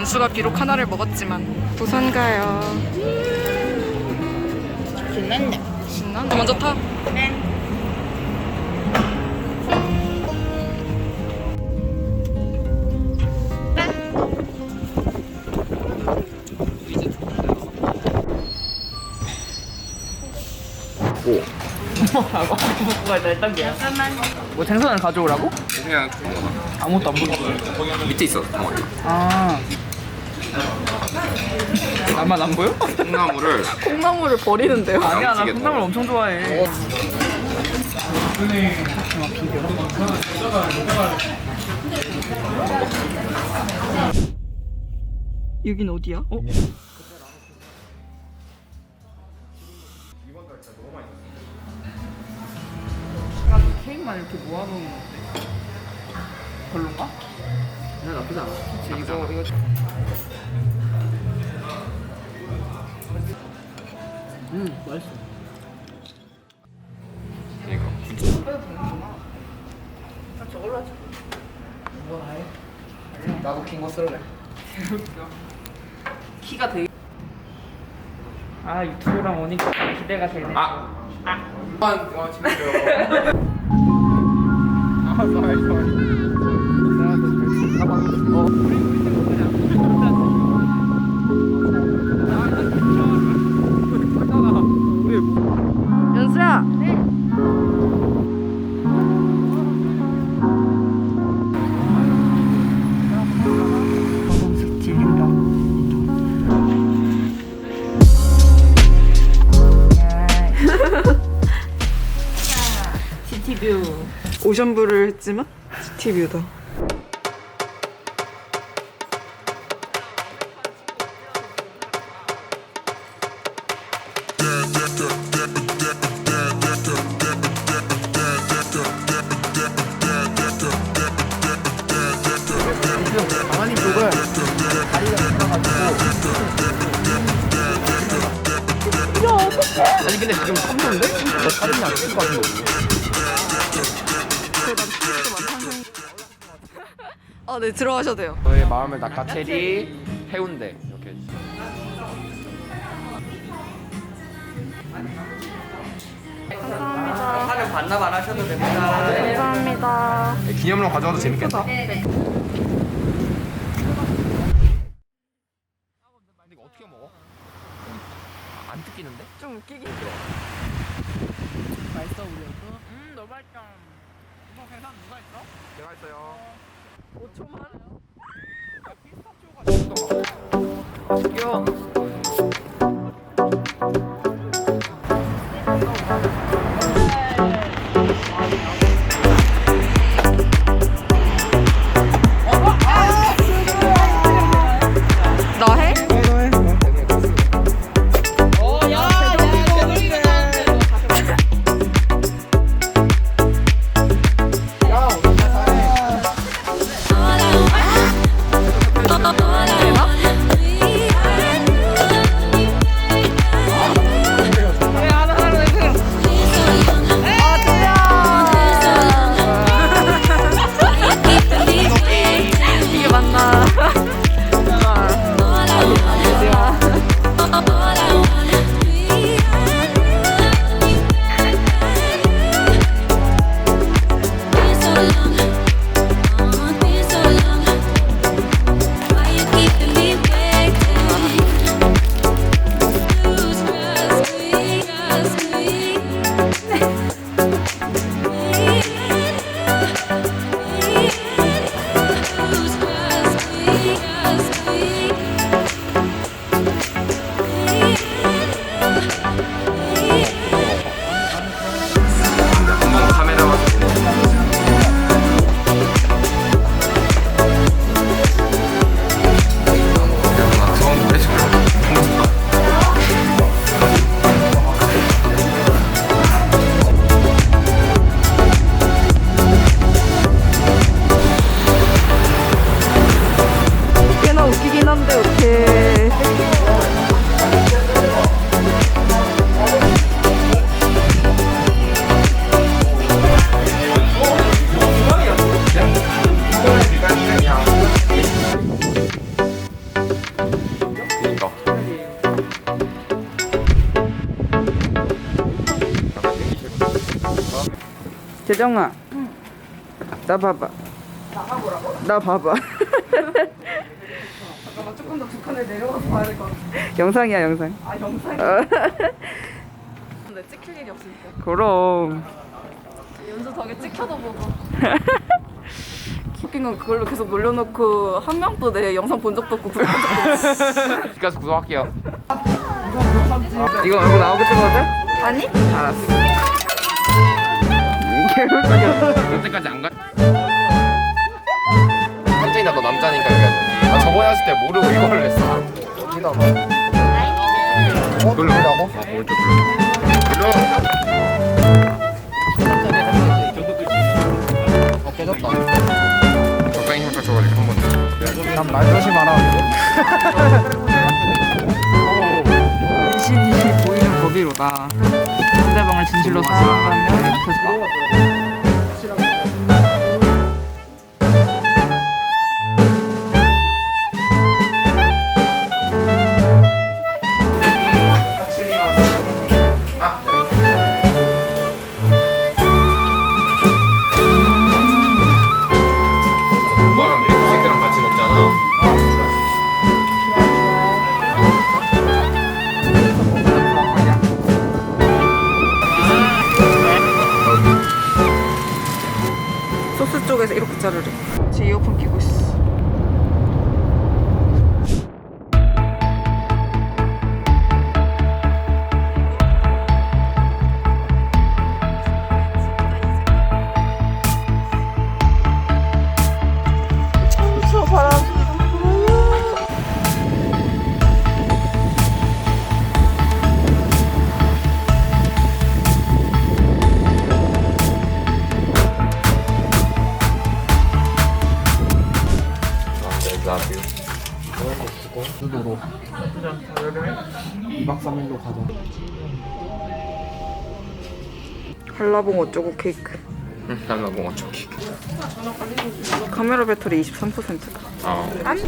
연수가 비록 하나를 먹었지만 부산 가요. 신났네. 신나? 먼저 타. 뭐라고? 뭐가 일단 1단계야. 뭐 생선을 가져오라고? 그냥 아무것도 안 보여. 밑에 있어 덩어리 아. 나만 안 보여? 콩나물을 콩나물을 버리는데요. 아니야, 나 콩나물. 엄청 좋아해. 여긴 어디야? 어? 이거 이거 음 맛있어. 진짜 저걸로 하자. 뭐 해? 나도 긴 거 쓸래. 키가 되게. 아 유튜브랑 오니까 기대가 되네. 아! 아 진짜요 아, sorry, sorry. 연수야. 질린다. 시티뷰. 오션뷰를 했지만 시티뷰다. 가만히 보고 다리가 붙어가지고. 아니 근데 지금 컴퓨인데? 너 다리는 안쓸것 같은데. 아, 네 들어가셔도 돼요. 너의 마음을 체리 해운대 이렇게 촬영 반납 안 하셔도 됩니다. 감사합니다. 기념으로 가져와도 재밌겠다 근데 이거 어떻게 먹어? 안 뜯기는데? 좀 웃기긴. 맛있어 우리 여도. 음 너무 맛있다. 이거 계산 누가 했어? 제가 했어요 5초만. 귀여워. 재정아. 나 봐봐. 나 봐봐. 잠깐만 조금 더두 칸을 내려가서 봐야 될 것 같아. 영상이야 영상. 아 영상이. 어. 근데 찍힐 일이 없으니까. 그럼. 연주 덕에 찍혀도 보고. 웃긴 건 그걸로 계속 놀려놓고 한 명도 내 영상 본 적도 없고 적도 없어. 여기까지 구독할게요. 이거 얼굴 찍어도 돼? 아니? 알았어. 여태까지 안 가. 현진이나 너 남자니까 여기. 나 저번에 했을 때 모르고 이거를 했어. 봐. 어? 어, 뭘좀 놀라. 어 깨졌다. 적당히 힘을 줘가지고 한 번. 난 말 조심 알아. 신이 보이는 법이로다. 상대방을 진실로 사랑하면 됐 쪽 수도로 2박 3일로 가자 한라봉 어쩌고 케이크 난 너무 어쩌기. 카메라 배터리 23%다 어. 안?